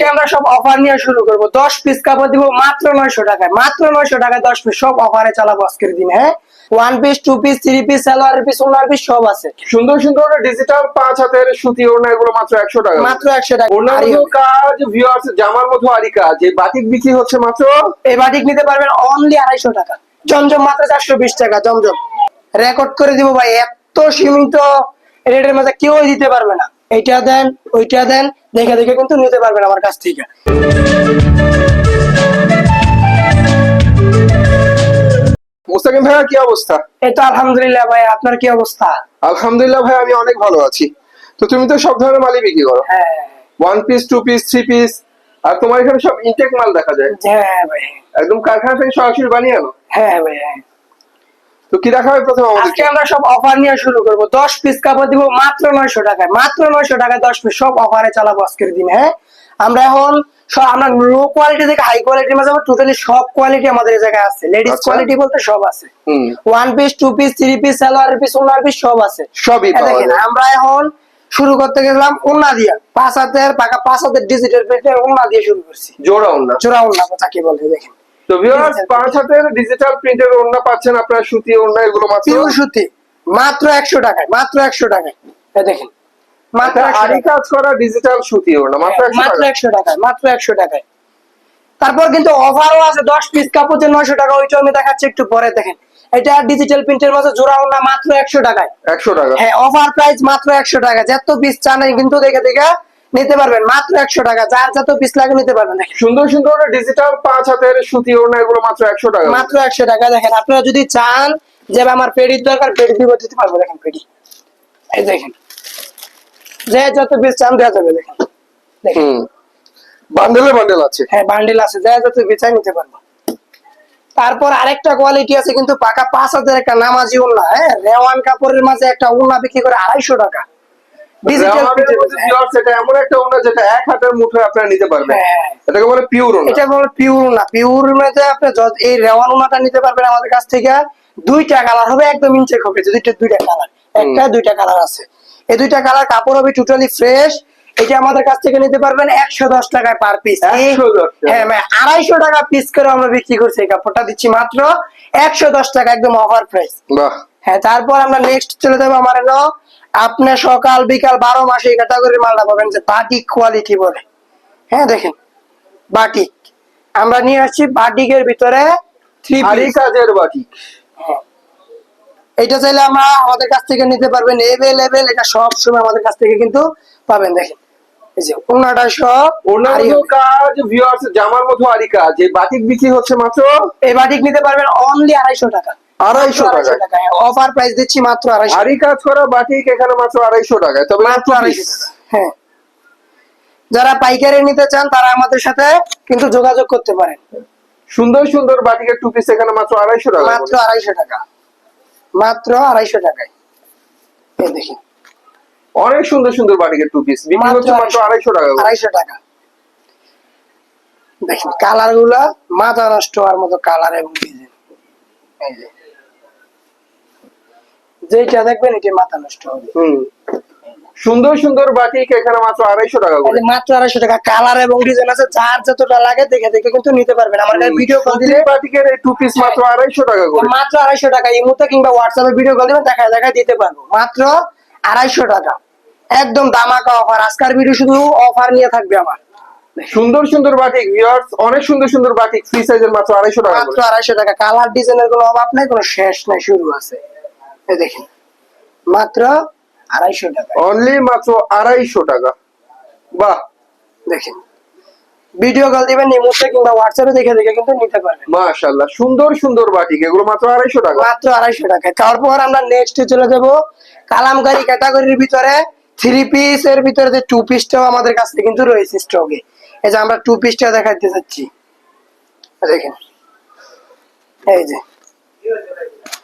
আজকে আমরা সব অফার নিয়ে শুরু করব। দশ পিস কাপড় দিব মাত্র নয়শো টাকায়। মাত্র নয়শো টাকায় দশ পিস সব অফারে চালাবো আজকের দিনে হ্যাঁ? One piece two piece three piece salwar piece ওনার পিস সব আছে। সুন্দর সুন্দর ডিজিটাল পাঁচ হাতের সুতি ওড়না এগুলো মাত্র একশো টাকা। মাত্র একশো টাকা। ওড়নার কাজ ভিউয়ার্স জামার মতো আরি কাজ এই বাটিক বিক্রি হচ্ছে মাত্র? এই বাটিক নিতে পারবেন অনলি আড়াইশো টাকা। জমজম মাত্র চারশো বিশ টাকা জমজম। রেকর্ড করে দিব ভাই এত সীমিত রেটের মধ্যে কেউ দিতে পারবে না। এইটা দেন ওইটা দেন দেখে দেখে কিন্তু নিতে পারবেন আমার কাছ থেকে। মুস্তাকিম ভাইয়া কি অবস্থা? এই তো আলহামদুলিল্লাহ ভাই আপনার কি অবস্থা? আলহামদুলিল্লাহ ভাই আমি অনেক ভালো আছি। তো তুমি তো সব ধরনের মালই বিক্রি করো? হ্যাঁ। One piece two piece three piece আর তোমার এখানে সব ইনটেক মাল দেখা যায়? হ্যাঁ ভাই। একদম কারখানা থেকে সরাসরি বানিয়ে আনো? হ্যাঁ ভাই হ্যাঁ। তো কি দেখা হয় প্রথমে আজকে আমরা সব অফার নিয়ে শুরু করব। দশ পিস কাপড় দিব মাত্র নয়শো টাকায়। মাত্র নয়শো টাকায় দশ পিস সব অফারে চালাবো আজকের দিনে হ্যাঁ? আমরা এখন আমরা লো কোয়ালিটি থেকে হাই কোয়ালিটির মাঝে টোটালি সব কোয়ালিটি আমাদের এই জায়গায় আছে। লেডিস আচ্ছা। কোয়ালিটি বলতে সব আছে। One piece two piece three piece salwar piece ওনার পিস সব আছে। সবই দেখেন আমরা এখন শুরু করতে গেলাম ওনা দিয়া। পাঁচ হাতের পাকা পাঁচ হাতের ডিজিটাল প্রিন্টের ওনা দিয়ে শুরু করছি। জোড়া ওড়না। জোড়া ওন্না তাকে বলে দেখেন। তো ভিউয়ার্স পাঁচ হাতের ডিজিটাল প্রিন্টের ওড়না পাচ্ছেন আপনারা সুতি ওড়না এগুলো মাত্র? পিওর সুতি মাত্র একশো টাকায় মাত্র একশো টাকায়। এই দেখেন মাত্র 100 আরি কাজ করা ডিজিটাল সুতি ওড়না মাত্র একশো মাত্র টাকা একশো টাকায় মাত্র একশো টাকায়। তারপর কিন্তু অফারও আছে দশ পিস কাপড় যে নয়শো টাকা ওইটা আমি দেখাচ্ছি একটু পরে দেখেন। এটা ডিজিটাল প্রিন্টের মাঝে জোড়া না মাত্র একশো টাকায়। একশো টাকা। হ্যাঁ অফার প্রাইস মাত্র একশো টাকা যত পিস চান কিন্তু দেখে দেখে নিতে পারবেন মাত্র একশো টাকা। যার যত পিস লাগে নিতে পারবেন। সুন্দর সুন্দর ডিজিটাল পাঁচ হাতের সুতি ওড়না এগুলো মাত্র একশো টাকা। মাত্র একশো টাকা। দেখেন আপনারা যদি চান যে আমার পেডির দরকার পেডি দিব দিতে পারব। দেখেন পেডি। এই দেখেন। যে যত পিস চান দেওয়া যাবে। দেখেন। দেখেন। বান্ডেলে বান্ডেল আছে। হ্যাঁ বান্ডিল আছে। যা যত বেচাই নিতে পারব। তারপর আরেকটা কোয়ালিটি আছে কিন্তু পাকা পাঁচ হাজার একটা নামাজি উন্না হ্যাঁ? রেওয়ান কাপড়ের মাঝে একটা উন্না বিক্রি করে আড়াইশো টাকা। ডিজিটাল আমাদের এটা এমন একটা ওড়না যেটা এক হাতের মুঠোয় আপনারা নিতে পারবেন। হ্যাঁ। এটাকে বলে পিওর ওড়না এটা বলে পিওর না পিওর মধ্যে আপনি এই রেওয়ান উন্নাটা নিতে পারবেন আমাদের কাছ থেকে দুইটা কালার হবে একদম ইনচেক হবে। দুইটা দুইটা কালার একটা দুইটা কালার আছে। এই দুইটা কালার কাপড় হবে টোটালি ফ্রেশ এটা আমাদের কাছ থেকে নিতে পারবেন একশো দশ টাকায় পার পিস হ্যাঁ মানে আড়াইশো টাকা পিস করে আমরা বিক্রি করছি এই কাপড়টা। দিচ্ছি মাত্র একশো দশ টাকা একদম অফার প্রাইস হ্যাঁ তারপর আমরা নেক্সট চলে যাব আমার আপনার সকাল বিকাল বারো মাসে এই ক্যাটাগরির মালটা পাবেন যে বাটিক কোয়ালিটি বলে। হ্যাঁ দেখেন। বাটিক আমরা নিয়ে আসছি বাটিকের ভিতরে থ্রি কাজের বাটি এটা চাইলে আমরা আমাদের কাছ থেকে নিতে পারবেন। এভেলেবেল এটা সব সময় আমাদের কাছ থেকে কিন্তু পাবেন দেখেন। এই যে ওনাটা সব। কাজ ভিউয়ার্স জামার মতো আরি কাজ এই বাটিক বিক্রি হচ্ছে মাত্র এই বাটিক নিতে পারবেন অনলি আড়াইশো টাকা। আড়াইশো টাকা অফার প্রাইস দিচ্ছি মাত্র আড়াইশো আরি কাজ করা বাটিক এখানে মাত্র আড়াইশো টাকায়। তবে মাত্র আড়াইশো হ্যাঁ। যারা পাইকারি নিতে চান তারা আমাদের সাথে কিন্তু যোগাযোগ করতে পারেন। সুন্দর সুন্দর বাটিকের টু পিস এখানে মাত্র আড়াইশো টাকা মাত্র আড়াইশো টাকা। মাত্র আড়াইশো টাকায়। দেখি। অনেক সুন্দর সুন্দর বাটিকের টু পিস বিক্রি হচ্ছে মাত্র আড়াইশো টাকা আড়াইশো টাকা। দেখেন কালারগুলা মাথা নষ্ট হওয়ার মতো কালার এবং ডিজাইন এই যে। যেটা দেখবেন এটা মাথা নষ্ট হবে। সুন্দর সুন্দর বাটিক এখানে মাত্র আড়াইশো টাকা করে। মাত্র আড়াইশো টাকা। কালার এবং ডিজাইন আছে যার যতটা লাগে দেখে দেখে কিন্তু নিতে পারবেন। আমার ভিডিও কল দিলে বাটিকের এই টু পিস মাত্র আড়াইশো টাকা করে। মাত্র আড়াইশো টাকা। ইমুতে কিংবা হোয়াটসঅ্যাপে ভিডিও কল দিবেন দেখা দেখা দিতে পারব। মাত্র আড়াইশো টাকা। একদম দামাকা অফার আজকের ভিডিও শুধু অফার নিয়ে থাকবে আমার। সুন্দর সুন্দর বাটিক ভিউয়ার্স অনেক সুন্দর সুন্দর বাটিক ফ্রি সাইজের মাত্র আড়াইশো টাকা মাত্র আড়াইশো টাকা। কালার ডিজাইনের কোনো অভাব নাই কোনো শেষ নাই শুরু আছে। দেখেন। মাত্র আড়াইশো টাকা। অনলি মাত্র আড়াইশো টাকা। বাহ। দেখেন। ভিডিও কল দিবেন ইমুতে কিংবা হোয়াটসঅ্যাপে দেখে দেখে কিন্তু নিতে পারবেন। মাশাল্লাহ সুন্দর সুন্দর বাটিক। এগুলো মাত্র আড়াইশো টাকা। মাত্র আড়াইশো টাকা। তারপর আমরা নেক্সট চলে যাব। কালামকারী ক্যাটাগরির ভিতরে থ্রি পিস এর ভিতরে যে টু পিসটাও আমাদের কাছে কিন্তু রয়েছে স্টকে এই যে আমরা টু পিসটা দেখাতে চাচ্ছি। দেখেন। এই যে।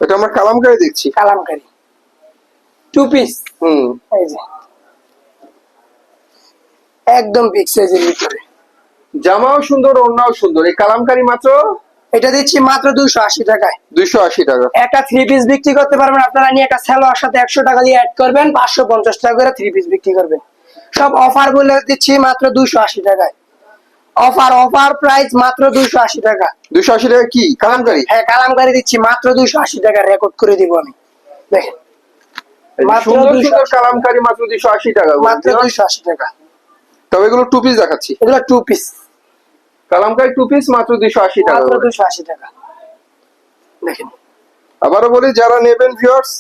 এটা আমরা কালামকারি দেখছি। কালামকারী। টু পিস হুম। এই যে। একদম বিগ সাইজের ভিতরে। জামাও সুন্দর ওড়নাও সুন্দর। এই কালামকারি মাত্র? এটা দিচ্ছি মাত্র দুশো আশি টাকায়। দুইশো আশি টাকা। একটা থ্রি পিস বিক্রি করতে পারবেন। আপনারা নিয়ে একটা স্যালোয়ার সাথে একশো টাকা দিয়ে অ্যাড করবেন। পাঁচশো পঞ্চাশ টাকা করে থ্রি পিস বিক্রি করবেন। সব অফার বলে দিচ্ছি মাত্র দুশো আশি টাকায়। অফার অফার প্রাইস মাত্র দুইশো আশি টাকা। দুশো আশি টাকা কি? কালামকারি? হ্যাঁ কালামকারি দিচ্ছি মাত্র দুইশো আশি টাকা রেকর্ড করে দিব আমি। দেখেন। মাত্র সুন্দর 280 সুন্দর কালামকারি মাত্র দুশো আশি টাকা মাত্র দুইশো আশি টাকা। তবে এগুলো টু পিস দেখাচ্ছি। এগুলো two piece Kalamkari two piece মাত্র দুশো আশি টাকা মাত্র দুইশো আশি টাকা। দেখেন। আবারও বলি যারা নেবেন ভিউয়ার্স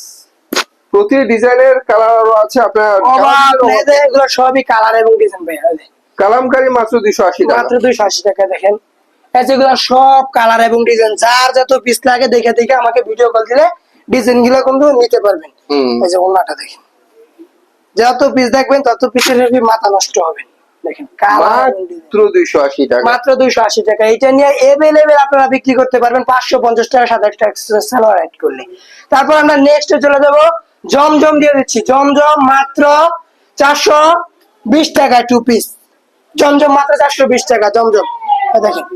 প্রতি ডিজাইনের কালার আছে আপনার এগুলো সবই কালার এবং ডিজাইন ভাই কালামকারি মাত্র দুশো আশি মাত্র দুইশো আশি টাকা দেখেন। সব কালার এবং ডিজাইন যার যত পিস লাগে দেখে দেখে আমাকে ভিডিও কল দিলে ডিজাইনগুলো কিন্তু নিতে পারবেন। এই যে ওনাটা দেখেন। যত পিস দেখবেন তত পিসের মাথা নষ্ট হবে। দেখেন কালার এবং design। মাত্র দুইশো আশি টাকা। মাত্র দুইশো আশি টাকা। এটা নিয়ে এভেলেবেল আপনারা বিক্রি করতে পারবেন পাঁচশো পঞ্চাশ টাকা সাত একটা সালোয়ার অ্যাড করলে। তারপর আমরা নেক্সট চলে যাব। জমজম দিয়ে দিচ্ছি। জমজম মাত্র চারশো বিশ টাকা টু পিস জমজম মাত্র চারশো বিশ টাকা জমজম। দেখেন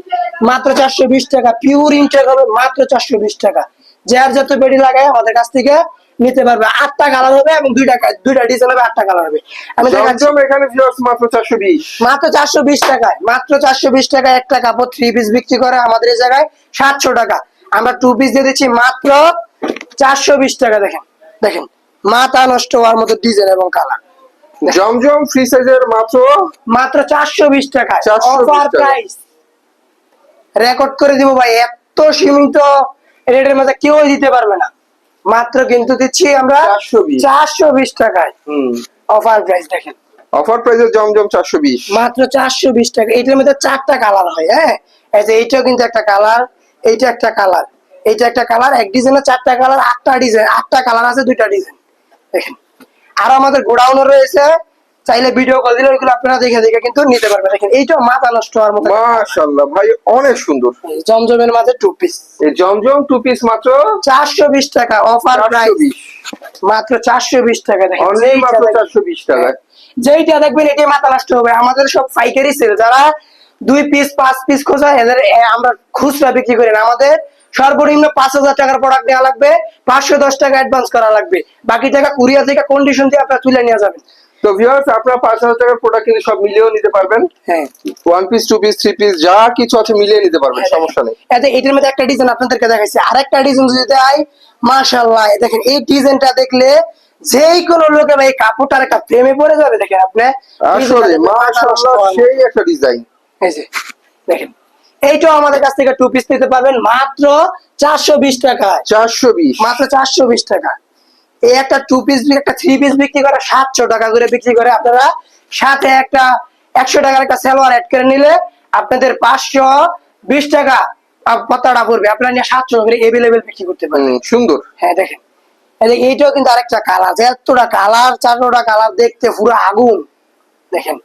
মাত্র চারশো বিশ টাকা পিওর ইনটেক হবে মাত্র চারশো বিশ টাকা। যার যত বেডি লাগায় আমাদের কাছ থেকে নিতে পারবে। আটটা কালার হবে এবং দুইটা দুইটা ডিজাইন হবে আটটা কালার হবে। আমি জমজম এখানে ভিউয়ার্স মাত্র চারশো বিশ। মাত্র চারশো বিশ টাকায় মাত্র চারশো বিশ টাকায় একটা কাপড় থ্রি পিস বিক্রি করে আমাদের এই জায়গায় সাতশো টাকা। আমরা টু পিস দিয়ে দিচ্ছি মাত্র চারশো বিশ টাকা দেখেন। দেখেন মাথা নষ্ট হওয়ার মতো ডিজাইন এবং কালার জমজম ফ্রি সাইজের মাত্র? মাত্র চারশো বিশ টাকায়। 420 অফার প্রাইস রেকর্ড করে দিব ভাই এত সীমিত রেটের মধ্যে কেউ দিতে পারবে না। মাত্র কিন্তু দিচ্ছি আমরা 420 চারশো বিশ টাকায়। হুম। অফার প্রাইস দেখেন। অফার জমজম চারশো বিশ। মাত্র চারশো বিশ টাকা। এইটার মধ্যে চারটা কালার হয় হ্যাঁ? এই যে এইটাও কিন্তু একটা কালার এইটা একটা কালার এইটা একটা কালার এক ডিজাইনের চারটা কালার আটটা ডিজাইন আটটা কালার আছে দুইটা ডিজাইন দেখেন। আর আমাদের গোডাউনও রয়েছে চাইলে ভিডিও কল দিলে ওইগুলো আপনারা দেখে দেখে কিন্তু নিতে পারবেন। দেখেন এইটাও মাথা নষ্ট হওয়ার মতো। মাশাল্লাহ ভাই অনেক সুন্দর। জমজমের মাঝে টু পিস এই জমজম টু পিস মাত্র চারশো বিশ টাকা অফার প্রাইস মাত্র চারশো বিশ টাকা দেখেন অনলি মাত্র দেখেন। চারশো বিশ টাকা। যেইটা দেখবেন এটাই মাথা নষ্ট হবে। আমাদের সব পাইকারি সেল যারা দুই পিস পাঁচ পিস খোঁজা এদের আমরা খুচরা বিক্রি করি না। আমাদের সর্বনিম্ন পাঁচ হাজার টাকার প্রোডাক্ট নেওয়া লাগবে পাঁচশো দশ টাকা অ্যাডভান্স করা লাগবে। বাকি টাকা কুরিয়ার থেকে কন্ডিশন দিয়ে আপনারা তুলে নিয়ে যাবেন। তো ভিউয়ার্স আপনারা পাঁচ হাজার টাকার প্রোডাক্ট কিন্তু সব মিলিয়েও নিতে পারবেন। হ্যাঁ। One piece two piece three piece যা কিছু আছে মিলিয়ে নিতে পারবেন সমস্যা নেই। এতে এটার মধ্যে একটা ডিজাইন আপনাদেরকে দেখাইছি। আরেকটা ডিজাইন যদি দেয় মাশাল্লাহ দেখেন এই ডিজাইনটা দেখলে যেই কোনো লোকের এই কাপড়টার একটা প্রেমে পড়ে যাবে দেখেন আপনি। আসলে মাশাআল্লাহ সেই একটা ডিজাইন এই যে, দেখেন। এইটাও আমাদের কাছ থেকে টু পিস নিতে পারবেন। মাত্র চারশো বিশ টাকায়। চারশো বিশ। মাত্র চারশো বিশ টাকা এই একটা টু পিস একটা থ্রি পিস বিক্রি করে সাতশো টাকা করে বিক্রি করে আপনারা সাথে একটা একশো টাকার একটা সালোয়ার অ্যাড করে নিলে আপনাদের পাঁচশো বিশ টাকা আহ, পড়বে। আপনারা নিয়ে সাতশো করে এভেলেবেল বিক্রি করতে পারেন হুম, সুন্দর। হ্যাঁ দেখেন। এইটাও কিন্তু আরেকটা কালার এতটা কালার চারটা কালার দেখতে পুরো আগুন। দেখেন।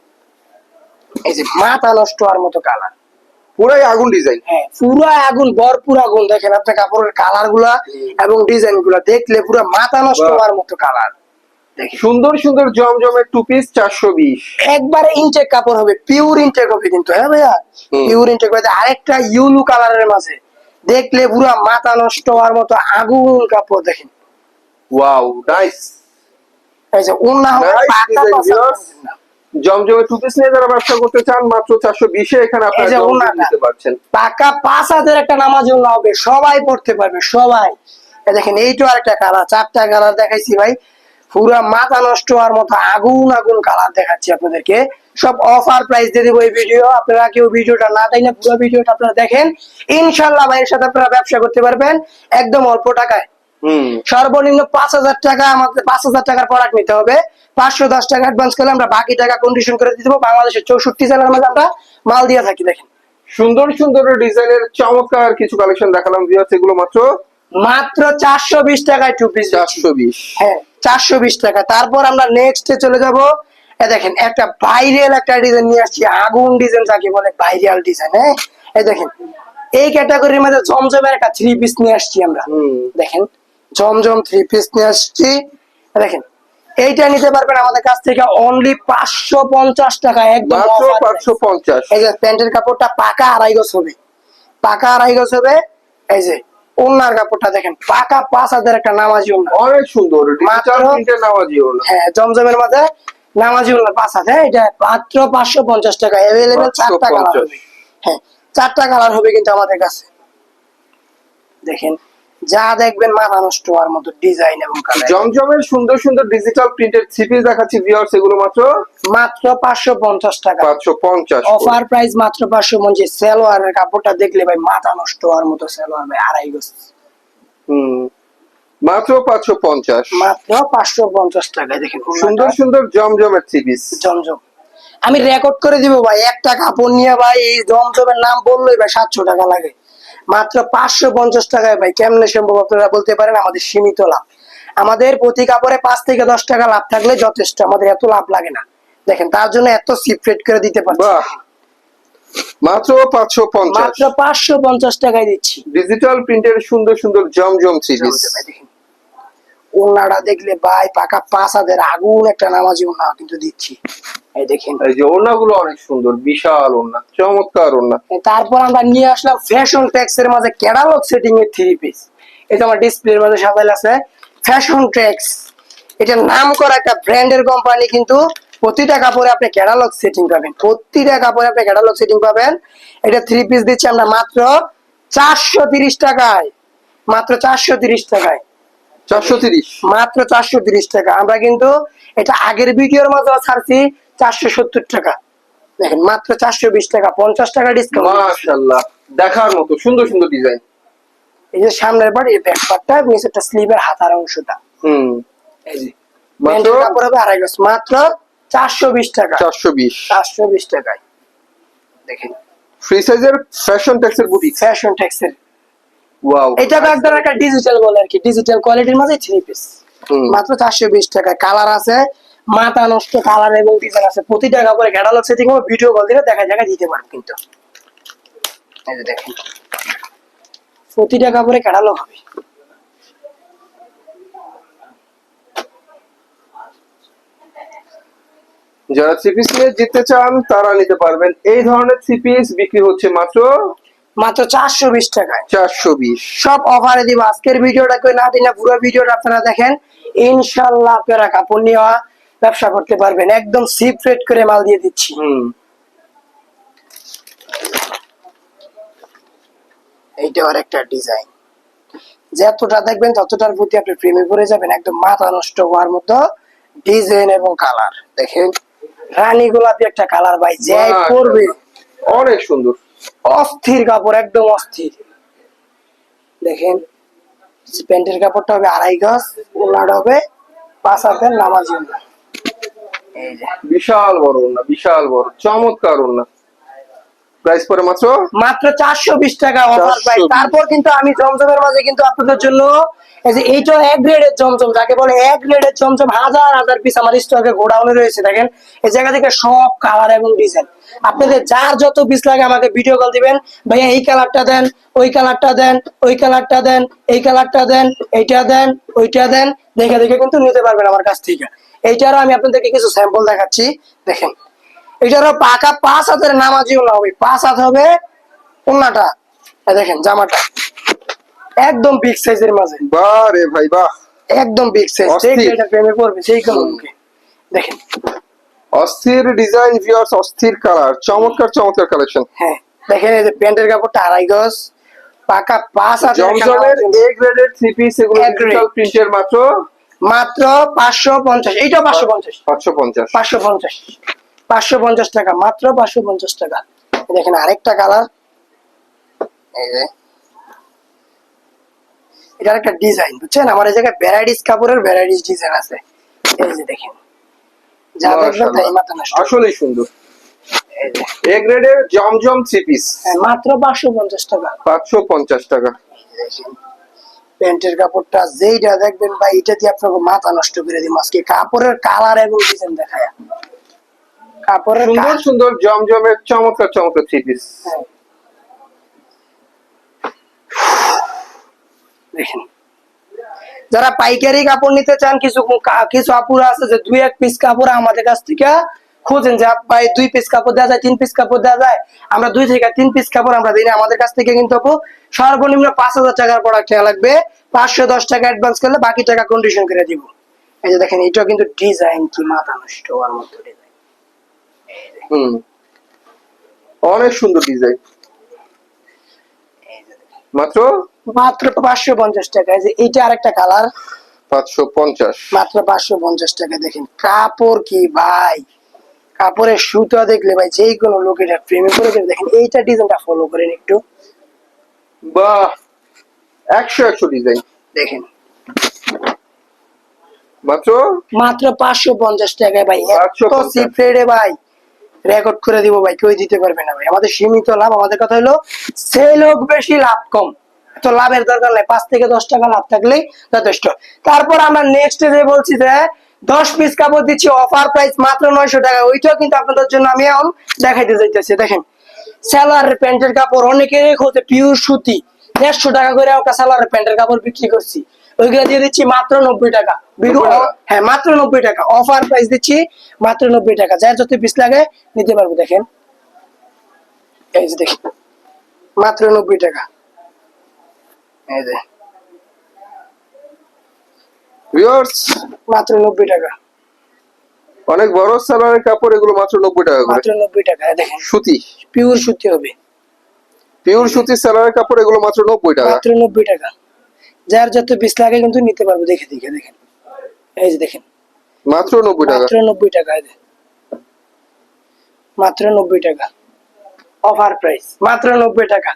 এই যে মাথা নষ্ট হওয়ার মতো কালার পুরাই আগুন ডিজাইন হ্যাঁ পুরো আগুন ভরপুর আগুন। দেখেন আপনার কাপড়ের কালারগুলা এবং ডিজাইনগুলা দেখলে পুরো মাথা নষ্ট হওয়ার মতো কালার সুন্দর সুন্দর জমজমের টু পিস চারশো বিশ। একবারে ইনটেক কাপড় হবে পিওর ইনটেক হবে কিন্তু হ্যাঁ ভাইয়া। পিওর ইনটেক হবে। আরেকটা ইউলু কালারের মাঝে। দেখলে পুরো মাথা নষ্ট হওয়ার মতো আগুন কাপড় দেখেন। ওয়াও নাইস এই যে ওনা হবে জমজমের টু পিস নিয়ে যারা ব্যবসা করতে চান মাত্র চারশো বিশে এখানে আপনারা জমজম। নিতে পারছেন। পাকা পাঁচ হাজার একটা নামাজ হবে সবাই পড়তে পারবে সবাই। দেখেন এইটাও আরেকটা কালার চারটা কালার দেখাইছি ভাই। পুরা মাথা নষ্ট হওয়ার মতো আগুন আগুন কালার দেখাচ্ছি আপনাদেরকে। সব অফার প্রাইস দিয়ে দেবো এই ভিডিও আপনারা কেউ ভিডিওটা না তাই না পুরো ভিডিওটা আপনারা দেখেন। ইনশাল্লাহ ভাইয়ের সাথে আপনারা ব্যবসা করতে পারবেন। একদম অল্প টাকায়। সর্বনিম্ন পাঁচ হাজার টাকা আমাদের পাঁচ হাজার টাকার প্রোডাক্ট নিতে হবে। পাঁচশো দশ টাকা অ্যাডভান্স করলে আমরা বাকি টাকা কন্ডিশন করে দিতে দেবো। বাংলাদেশের চৌষট্টি জেলার মধ্যে আমরা মাল দিয়ে থাকি দেখেন। সুন্দর সুন্দর ডিজাইনের চমৎকার কিছু কালেকশন দেখালাম ভিউয়ার্স এগুলো মাত্র? মাত্র চারশো বিশ টাকায় টু পিস চারশো বিশ। হ্যাঁ চারশো বিশ টাকা। তারপর আমরা নেক্সটে চলে যাব। দেখেন একটা ভাইরাল একটা ডিজাইন নিয়ে আসছি। আগুন ডিজাইন যাকে বলে ভাইরাল ডিজাইন হ্যাঁ? এই দেখেন এই ক্যাটাগরির মধ্যে জমজমের একটা থ্রি পিস নিয়ে আসছি আমরা। হুম। দেখেন জমজম থ্রি পিস নিয়ে আসছি। দেখেন এইটা নিতে পারবেন আমাদের কাছ থেকে অনলি পাঁচশো পঞ্চাশ টাকা একদম পাঁচশো পঞ্চাশ। এই যে প্যান্টের কাপড়টা পাকা আড়াই গজ হবে। পাকা আড়াই গজ হবে। এই যে ওনার কাপড়টা দেখেন পাকা পাঁচ হাজার একটা নামাজি ওনা অনেক সুন্দর নামাজি হ্যাঁ জমজমের মাঝে নামাজি পাঁচ হ্যাঁ এটা মাত্র পাঁচশো পঞ্চাশ টাকা। অ্যাভেলেবেল চারটা কালার হবে। হ্যাঁ চারটা কালার হবে কিন্তু আমাদের কাছে। দেখেন যা দেখবেন মাথা নষ্ট হওয়ার মতো ডিজাইন এবং কালার জমজমের সুন্দর সুন্দর ডিজিটাল প্রিন্টেড সিপিস দেখাচ্ছি ভিউয়ার্স এগুলো মাত্র? মাত্র পাঁচশো পঞ্চাশ টাকা। পাঁচশো পঞ্চাশ। অফার প্রাইস মাত্র পাঁচশো পঞ্চাশ। সেলোয়ারের কাপড়টা দেখলে ভাই মাথা নষ্ট হওয়ার মতো সেলোয়ার ভাই আড়াই গজ। হুম। মাত্র পাঁচশো পঞ্চাশ। মাত্র পাঁচশো পঞ্চাশ টাকায় দেখেন সুন্দর। সুন্দর জমজমের সিপিস জমজম। আমি রেকর্ড করে দিব ভাই একটা কাপড় নিয়ে ভাই এই জমজমের নাম বললেই ভাই সাতশো টাকা লাগে। মাত্র পাঁচশো পঞ্চাশ টাকায় ভাই কেমনে সম্ভব আপনারা বলতে পারেন? আমাদের সীমিত লাভ। আমাদের প্রতি কাপড়ে পাঁচ থেকে দশ টাকা লাভ থাকলে যথেষ্ট আমাদের এত লাভ লাগে না। দেখেন তার জন্য এত সিপ্রেট করে দিতে পারছি। মাত্র পাঁচশো পঞ্চাশ। মাত্র পাঁচশো পঞ্চাশ টাকায় দিচ্ছি। ডিজিটাল প্রিন্টের সুন্দর সুন্দর জমজম সিরিজ। ওনাটা দেখলে ভাই পাকা পাঁচ হাজার আগুন একটা নামাজি ওনা কিন্তু দিচ্ছি। এই দেখেন। এই যে ওড়নাগুলো অনেক সুন্দর বিশাল ওড়না চমৎকার ওড়না। তারপর আমরা নিয়ে আসলাম ফ্যাশন ট্যাক্স এর মাঝে ক্যাটালগ সেটিং এর থ্রি পিস এটা আমার ডিসপ্লের মাঝে সাজাইল আছে ফ্যাশন ট্যাক্স এটা নাম করা একটা ব্র্যান্ডের কোম্পানি কিন্তু প্রতিটা কাপড়ে আপনি ক্যাটালগ সেটিং পাবেন। প্রতিটা কাপড়ে আপনি ক্যাটালগ সেটিং পাবেন। এটা থ্রি পিস দিচ্ছি আমরা মাত্র চারশো তিরিশ টাকায়। মাত্র চারশো তিরিশ টাকায়। চারশো তিরিশ। মাত্র চারশো তিরিশ টাকা। আমরা কিন্তু এটা আগের ভিডিওর মধ্যে ছাড়ছি। চারশো সত্তর টাকা। দেখেন মাত্র চারশো বিশ টাকা পঞ্চাশ টাকা ডিসকাউন্ট মাশাল্লাহ দেখার মতো সুন্দর সুন্দর ডিজাইন এই যে সামনের বার এই ব্যাক পার্টটা নিচেরটা স্লিভের হাতার অংশটা। হুম। এই যে মাত্র? কাপড় হবে আড়াই গজ। মাত্র চারশো বিশ টাকা। চারশো বিশ। চারশো বিশ টাকায়। দেখেন। ফ্রি সাইজের ফ্যাশন ট্যাক্সের বুটিক ফ্যাশন ট্যাক্সের ওয়াও এটা একটা ডিজিটাল বলে আর কি। ডিজিটাল কোয়ালিটির মাঝে থ্রি পিস। মাত্র চারশো বিশ টাকা কালার আছে মাথা নষ্ট কালার এবং ডিজাইন আছে। প্রতিটা কাপড়ে ক্যাটালগ সেটিং হবে ভিডিও কল দিলে দেখা জায়গা দিতে পারব কিন্তু। এই যে দেখেন। প্রতিটা কাপড়ে ক্যাটালগ হবে। যারা থ্রি পিস নিয়ে জিততে চান তারা নিতে পারবেন। এই ধরনের থ্রি পিস বিক্রি হচ্ছে মাত্র মাত্র চারশো বিশ টাকায়। চারশো বিশ। সব অফারে দিব। আজকের ভিডিওটা কেউ না দিলে পুরো ভিডিওটা আপনারা দেখেন। ইনশাল্লাহ আপনারা কাপড় নেওয়া ব্যবসা করতে পারবেন। একদম সিপ রেট করে মাল দিয়ে দিচ্ছি। হুম। এইটাও আর একটা ডিজাইন যতটা দেখবেন ততটার প্রতি আপনি প্রেমে পড়ে যাবেন। একদম মাথা নষ্ট হওয়ার মতো ডিজাইন এবং কালার দেখেন রানী গোলাপি একটা কালার ভাই যে করবে অনেক সুন্দর। অস্থির কাপড় একদম অস্থির। দেখেন প্যান্টের কাপড়টা হবে আড়াই গজ হবে পাঁচ হাতের নামাজি বিশাল বড় ওড়না বিশাল বড় চমৎকার ওড়না প্রাইস পরে মাত্র? মাত্র চারশো বিশ টাকা অফার 420 প্রাইস তারপর কিন্তু আমি জমজমের মাঝে কিন্তু আপনাদের জন্য এই যে এইটা এক গ্রেডের জমজম যাকে বলে এক গ্রেডের জমজম হাজার হাজার পিস আমার স্টকে গোডাউনে রয়েছে। দেখেন এই জায়গা থেকে সব কালার এবং ডিজাইন আপনাদের যার যত পিস লাগে আমাকে ভিডিও কল দিবেন। ভাইয়া এই কালারটা দেন ওই কালারটা দেন ওই কালারটা দেন এই কালারটা দেন এইটা দেন ওইটা দেন। দেখে দেখে কিন্তু নিতে পারবেন আমার কাছ থেকে। এইটারও আমি আপনাদেরকে কিছু স্যাম্পল দেখাচ্ছি। দেখেন এটারও পাকা পাঁচ হাতের নামাজিও না হবে। পাঁচ হাত হবে ওন্নাটা দেখেন জামাটা। একদম বিগ সাইজের মাঝে। বাহ রে ভাই বাহ। একদম বিগ সাইজ। এটা প্রেমে পড়বে সেই কারণকে দেখেন। অস্থির ডিজাইন ভিউয়ার্স অস্থির কালার চমৎকার চমৎকার কালেকশন হ্যাঁ দেখেন এই যে প্যান্টের কাপড়টা আড়াই গজ। পাকা পাঁচ হাতের জমজমের। এ গ্রেডের থ্রি পিস এগুলো ডিজিটাল প্রিন্টের মাত্র? মাত্র পাঁচশো পঞ্চাশ। এইটাও পাঁচশো পঞ্চাশ। পাঁচশো পঞ্চাশ। পাঁচশো পঞ্চাশ। পাঁচশো পঞ্চাশ টাকা মাত্র পাঁচশো পঞ্চাশ টাকা। দেখেন আরেকটা কালার। এই যে। এটার একটা ডিজাইন বুঝছেন? আমার এই জায়গায় ভ্যারাইটিস কাপড়ের ভ্যারাইটিস ডিজাইন আছে। এই যে দেখেন। যা দেখবেন তাই মাথা নষ্ট। আসলেই সুন্দর। এ গ্রেডের জমজম থ্রি পিস। হ্যাঁ, মাত্র পাঁচশো পঞ্চাশ টাকা। পাঁচশো পঞ্চাশ টাকা। প্যান্টের কাপড়টা যেইটা দেখবেন বা এটা দিয়ে আপনাকে মাথা নষ্ট করে দিই আজকে কাপড়ের কালার এবং ডিজাইন দেখায়। কাপড়ের সুন্দর সুন্দর জমজমের চমৎকার চমৎকার থ্রি পিস হ্যাঁ। দেখেন। যারা পাইকারি কাপড় নিতে চান কিছু কিছু আপুরা আছে যে দুই এক পিস কাপড় আমাদের কাছ থেকে খোঁজেন যে ভাই দুই পিস কাপড় দেওয়া যায় তিন পিস কাপড় দেওয়া যায় আমরা দুই থেকে তিন পিস কাপড় আমরা দিই আমাদের কাছ থেকে কিন্তু আপু সর্বনিম্ন পাঁচ হাজার টাকার প্রোডাক্ট নেওয়া লাগবে। পাঁচশো দশ টাকা অ্যাডভান্স করলে বাকি টাকা কন্ডিশন করে দিব। এই যে দেখেন এটা কিন্তু ডিজাইন কি মাথা নষ্ট হওয়ার মতো ডিজাইন হুম। অনেক সুন্দর ডিজাইন মাত্র? মাত্র পাঁচশো পঞ্চাশ টাকা। যে এইটা আরেকটা কালার পাঁচশো পঞ্চাশ। মাত্র পাঁচশো পঞ্চাশ টাকা। দেখেন কাপড় কি ভাই? কাপড়ের সুতা দেখলে ভাই যে কোনো লোক এটা প্রেমে করে যাবে দেখেন এইটা ডিজাইনটা ফলো করেন একটু। বাহ! একশো একশো ডিজাইন দেখেন। মাত্র? মাত্র পাঁচশো পঞ্চাশ টাকায় ভাই। এত 550 চিপ ভাই। রেকর্ড করে দিব ভাই, কেউ দিতে পারবে না ভাই। আমাদের সীমিত লাভ, আমাদের কথা হলো সেল হোক, বেশি লাভ কম। তো লাভের দরকার নাই, পাঁচ থেকে দশ টাকা লাভ থাকলেই যথেষ্ট। তারপর আমরা নেক্সট যে বলছি যে, দশ পিস কাপড় দিচ্ছি অফার প্রাইস মাত্র নয়শো টাকা। ওইটাও কিন্তু আপনাদের জন্য আমি এখন দেখাইতে যাইতেছি। দেখেন স্যালার প্যান্টের কাপড় অনেকে হচ্ছে পিওর সুতি। দেড়শো টাকা করে ওটা স্যালার প্যান্টের কাপড় বিক্রি করছি। ওইগুলো দিয়ে দিচ্ছি মাত্র নব্বই টাকা। বিডু 90 টাকা? হ্যাঁ মাত্র নব্বই টাকা। অফার প্রাইস দিচ্ছি মাত্র নব্বই টাকা। যার যত পিস লাগে নিতে পারব দেখেন। এই যে দেখেন মাত্র নব্বই টাকা। এই যে। মাত্র নব্বই টাকা। অনেক বড় সালোয়ারের কাপড় এগুলো মাত্র নব্বই টাকা মাত্র নব্বই টাকা দেখেন। সুতি। পিওর সুতি হবে। পিওর সুতির সালোয়ারের কাপড় এগুলো মাত্র নব্বই টাকা। মাত্র নব্বই টাকা। যার যত পিস লাগে কিন্তু নিতে পারব। দেখে দেখে দেখেন। এই যে দেখেন। মাত্র নব্বই টাকা? মাত্র নব্বই টাকা মাত্র নব্বই টাকা। অফার প্রাইস মাত্র নব্বই টাকা।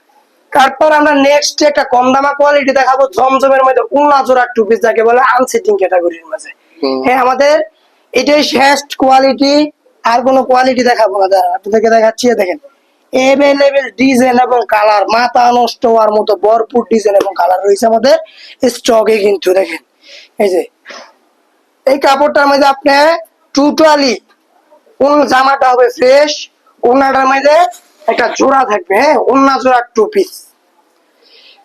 তারপর আমরা নেক্সট একটা কম দামা কোয়ালিটি দেখাবো। জমজমের মধ্যে উন্না জোড়া টু পিস যাকে বলে আনসিটিং ক্যাটাগরির মাঝে। হ্যাঁ আমাদের এটাই শেষ কোয়ালিটি আর কোনো কোয়ালিটি দেখাবো না। দাঁড়ান আপনাদেরকে দেখাচ্ছি দেখেন। এভেলেবেল ডিজাইন এবং কালার মাথা নষ্ট হওয়ার মতো ভরপুর ডিজাইন এবং কালার রয়েছে আমাদের স্টকে কিন্তু দেখেন। এই যে এই কাপড়টার মধ্যে আপনি টোটালি কোন জামাটা হবে ফ্রেশ ওনাটার মধ্যে একটা জোড়া থাকবে হ্যাঁ ওনা জোড়া টু পিস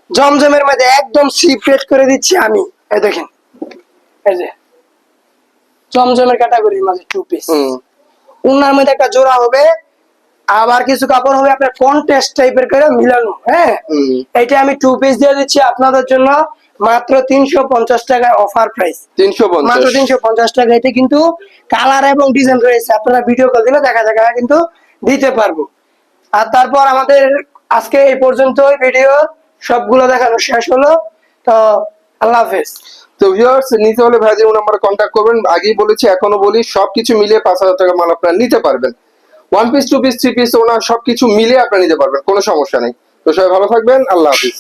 জমজমের মধ্যে একদম সিপ্রেট করে দিচ্ছি আমি এই দেখেন। এই যে জমজমের ক্যাটাগরির মাঝে টু পিস ওনার মধ্যে একটা জোড়া হবে আবার কিছু কাপড় হবে আপনার কন্টেস্ট টাইপের করে মিলানো হ্যাঁ? এটা আমি টু পিস দিয়ে দিচ্ছি আপনাদের জন্য মাত্র তিনশো পঞ্চাশ টাকায় অফার প্রাইস তিনশো মাত্র তিনশো পঞ্চাশ টাকা কিন্তু কালার এবং ডিজাইন রয়েছে। আপনারা ভিডিও কল দিলে দেখা দেখা কিন্তু দিতে পারব। আর তারপর আমাদের আজকে এই পর্যন্ত ভিডিও সবগুলো দেখানো শেষ হলো। তো আল্লাহ হাফেজ। তো ভিউয়ার্স নিতে হলে ভাইজির নাম্বার কন্ট্যাক্ট করবেন। আগেই বলেছি এখনও বলি সবকিছু মিলিয়ে পাঁচ হাজার টাকা মাল আপনারা নিতে পারবেন। One piece two piece three piece ওনার সবকিছু মিলে আপনারা নিতে পারবেন, কোনো সমস্যা নেই। তো সবাই ভালো থাকবেন, আল্লাহ হাফিজ।